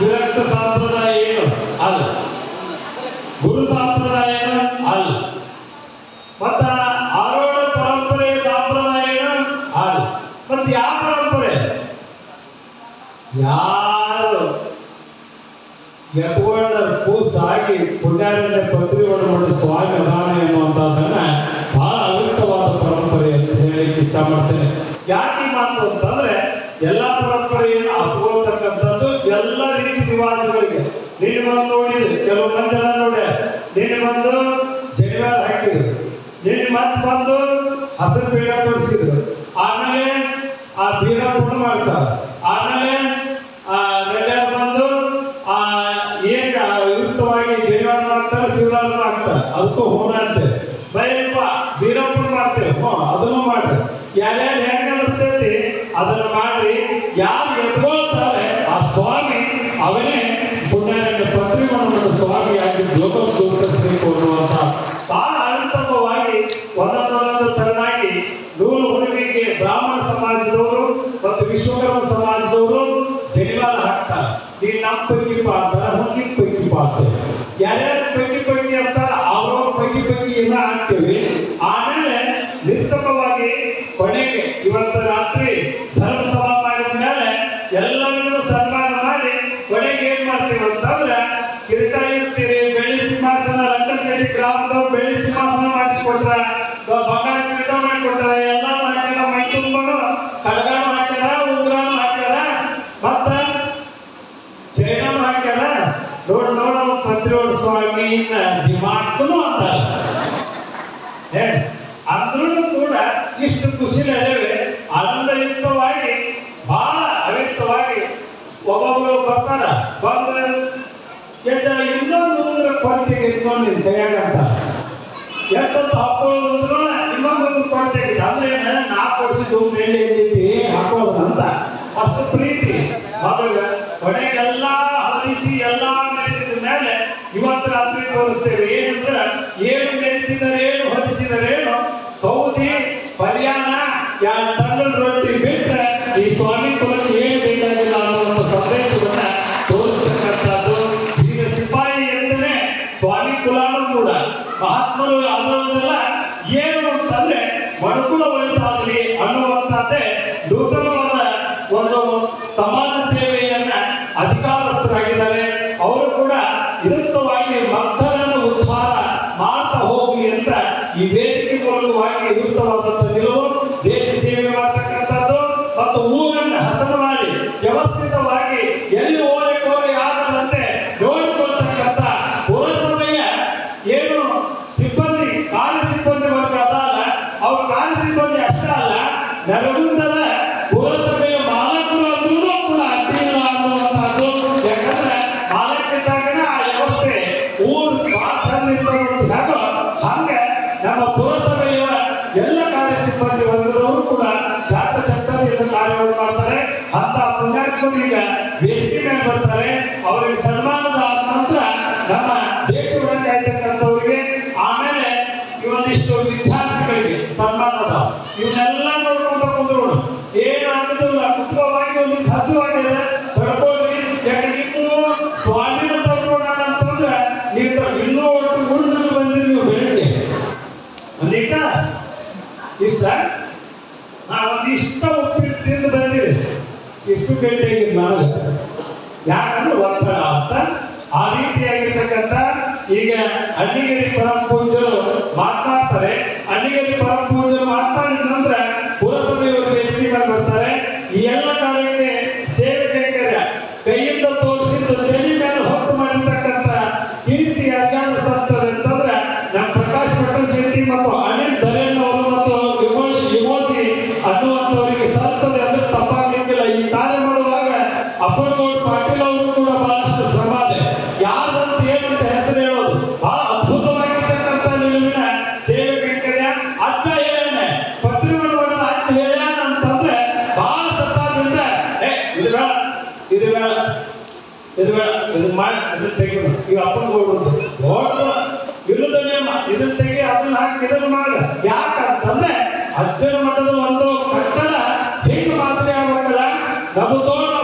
ವಿರಕ್ತ ಸಂಪ್ರದಾಯ ಏನು? ಅಲ್ಲ. ಗುರು ಸಂಪ್ರದಾಯ ಅಲ್ಲ. ಮತ್ತ ಆರೋಢ ಪರಂಪರೆ ಸಂಪ್ರದಾಯ ಅಲ್ಲ. ಮತ್ತೆ ಯಾವ ಪರಂಪರೆ? ಯಾರು ಎತ್ಕೊಂಡ ಕೂಸಾಗಿ ಪುಣ್ಯಾರಣ್ಯ ಪತ್ರಿಯನ್ನು ಮಾಡಿ ಸ್ವಾಮಿ ಅದಾನ ಎನ್ನುವಂಥದ್ದನ್ನ ಬಹಳ ಅದ್ಭುತವಾದ ಪರಂಪರೆ ಅಂತ ಹೇಳಿ ಇಷ್ಟ ಮಾಡ್ತೇನೆ. ಯಾಕೆ ಮಾತು ಅಂತಂದ್ರೆ, ಎಲ್ಲ ಎಲ್ಲ ರೀತಿ ವಿವಾದಗಳಿಗೆ. ನೀನು ಬಂದು ನೋಡಿದ್ರು, ಕೆಲವು ಮಂದಿ ನೋಡ್ಯ ನೀನು ಬಂದು ಜಗಳ ಹಾಕಿದ್ರು. ನೀನು ಮತ್ತೆ ಬಂದು ಹಸಿರು ಬೀಗ ತೋರಿಸಿದ್ರು. ಆಮೇಲೆ ಆ ಬೀರ ಪುಣ್ಯ ಮಾಡ್ತಾರೆ. ಆಮೇಲೆ ಆ ನೆಲ ಬಂದು ಆ ಏನ್ ಯುಕ್ತವಾಗಿ ಜನಿವಾರ ಮಾಡ್ತಾರೆ ಶಿವರಾರ ಮಾಡ್ತಾರೆ. ಅದಕ್ಕೂ ಹೋಮ ಅಂತೆ. ಬೈಪ್ಪ ಬೀರಪ್ಪನ ಮಾಡ್ತೇವೆ ಹ್ಞೂ, ಅದನ್ನು ಮಾಡ್ರಿ. ಯಾರ್ಯಾರು ಹೆಂಗ್ ಅನಿಸ್ತೈತಿ, ಅದನ್ನ ಮಾಡ್ರಿ. ಯಾರು ಎದ್ಕೊಳ್ತಾರೆ ಆ ಸ್ವಾಮಿ, ಅವನೇ ಪುಣ್ಯಾರಣ್ಯ ಪತ್ರಿಕೊಂಡು ಸ್ವಾಮಿಯಾಗಿ ಲೋಕ ದೂರಬೇಕು ಅನ್ನುವಂತ ಬಹಳ ಅನುತಮವಾಗಿ ಒಂದೊಂದೊಂದು ತರನಾಗಿ ನೂರು ಹುಡುಗಿಗೆ ಬ್ರಾಹ್ಮಣ ಸಮಾಜದವರು ಮತ್ತು ವಿಶ್ವಕರ್ಮ ಸಮಾಜದವರು ಜನಿವಾರ ಹಾಕ್ತಾರೆ ಈ ನಮ್ಮ ಪೈಕಿ ಪಾತ್ರ ಹುಡುಗಿ ಪೈಕಿ ಪಾತ್ರ ಯಾರ್ಯಾರು ಪೈಕಿ ಪೈಕಿ ಅಂತ ಅವ್ರವ್ರ ಪೈಕಿ ಪೈಕಿ ಇನ್ನ ಹಾಕ್ತೀವಿ. ಆಮೇಲೆ ನಿರ್ಗಮವಾಗಿ ಕೊನೆಗೆ ಇವತ್ತು ರಾತ್ರಿ ಲಂಕನಕೇರಿ ಗ್ರಾಮದವ್ರು ಬೆಳ್ಳಿ ಸಿಂಹಾಸನ ಮಾಡಿಸ್ಕೊಟ್ರ ಬಂಗಾರ ಕಿರೀಟ ಮಾಡಿಕೊಟ್ರ, ಎಲ್ಲ ಹಾಕ್ಯಾರ ಮೈ ತುಂಬನು ಕಡಗಾನು ಹಾಕ್ಯಾರ, ಉಂಗ್ರಾನು ಹಾಕ್ಯಾರ, ಮತ್ತ ಚೈನಾನು ಹಾಕ್ಯಾರ. ನೋಡ್, ನೋಡ ಪತ್ರಿಯೋಡ ಸ್ವಾಮಿ ದಿಮಾಕ್ನು ಅಂತ ಅಂದ್ರೂ ಕೂಡ ಇಷ್ಟು ಖುಷಿಲೇವೆ ಆನಂದಯುಕ್ತವಾಗಿ ಬಹಳ ಅವ್ಯಕ್ತವಾಗಿ ಒಬ್ಬೊಬ್ಬರು ಬರ್ತಾರ. ಬಂದ್ರೆ ಎದ್ದ ಕೊರತೆಗೆ ಇಟ್ಕೊಂಡು ನಿನ್ ಕೈಯಾಗಂತ ಎಷ್ಟೊತ್ತು ಹಾಕೊಳ್ಳೋದ್ರು ಇನ್ನೊಂದೊಂದು ಕೊರತೆಗೆ ಅಂದ್ರೆ ಏನ ನಾ ಕೊಡಿಸಿದ್ದು ಮೇಲೆ ಎಲ್ಲಿದ್ದಿ ಹಾಕೋದು ಅಂತ. ಅಷ್ಟು ಪ್ರೀತಿ. ಮಗ ಕೊನೆಗೆಲ್ಲ ಹರಿಸಿ, ಎಲ್ಲ ಮೆರೆಸಿದ ಮೇಲೆ ಇವತ್ತು ರಾತ್ರಿ ತೋರಿಸ್ತೇವೆ. ಏನಂದ್ರೆ, ಏನು ಮೆರೆಸಿದರೇನು ಹೊಲಿಸಿದರೇನು ಕೌದಿ ಪರ್ಯಾಣ ಎರಡು ತಂಗಲ್ ರೊಟ್ಟಿ ಬಿಟ್ರೆ ಈ ಸ್ವಾಮಿ ಅಂತಂದ್ರೆ ಅನ್ನುವಂತದ್ದೇ ನೂತನವಾದ ಒಂದು ಸಮಾಜ ಸೇವೆಯನ್ನ ಅಧಿಕಾರಸ್ಥರಾಗಿದ್ದಾರೆ. ಅವರು ಕೂಡ ವಿರುದ್ಧವಾಗಿ ಭಕ್ತರನ್ನು ನಮ್ಮ ಪುರಸಭೆಯ ಎಲ್ಲ ಕಾರ್ಯ ಸಿಬ್ಬಂದಿ ವರ್ಗದವರು ಕೂಡ ಜಾತ್ರ ಚಟ್ಟದಿಂದ ಕಾರ್ಯವನ್ನು ಮಾಡ್ತಾರೆ. ಅಂತ ಪುಣ್ಯಾತ್ಮರು ಈಗ ವೇದಿಕೆ ಮೇಲೆ ಬರ್ತಾರೆ. ಅವರಿಗೆ ಒಂದಿಷ್ಟ ಉಪ್ಪಿಟ್ಟು ತಿಂದು ಬಂದಿರಿ ಇಷ್ಟು ಗಂಟೆಗೆ ನನಗೆ ಯಾಕಂದ್ರೆ ಒತ್ತಡ ಅಂತ ಆ ರೀತಿಯಾಗಿರ್ತಕ್ಕಂಥ ಈಗ ಅಣ್ಣಿಗೇರಿ ಪರಮ ಪೂಜರು ಮಾತನಾಡ್ತಾರೆ. ಅಣ್ಣಿಗೇರಿ ಪರಮ ಪೂಜರು ಮಾತನಾಡಿದ ನಂತರ ಪುರಸಭೆಯವರು ವೇದಿಕೆ ಮಾಡಿ ಬರ್ತಾರೆ. ಈ ಎಲ್ಲ ಕಾರ್ಯಕ್ಕೆ ಸೇವೆ ಕೈಯಿಂದ ತೋರಿಸಿದ್ದು ಇದು ಮಾಡಿ ಈಗ ಅಪ್ಪನ ಇದನ್ನ ಅದನ್ನ ಯಾಕಂತಂದ್ರೆ ಅಜ್ಜನ ಮಠದ ಒಂದು ಕಟ್ಟಡ, ಹಿಂಗ್ ಮಾದರಿ ಆಗ್ಬೇಕಲ್ಲ ನಮ್ಮದು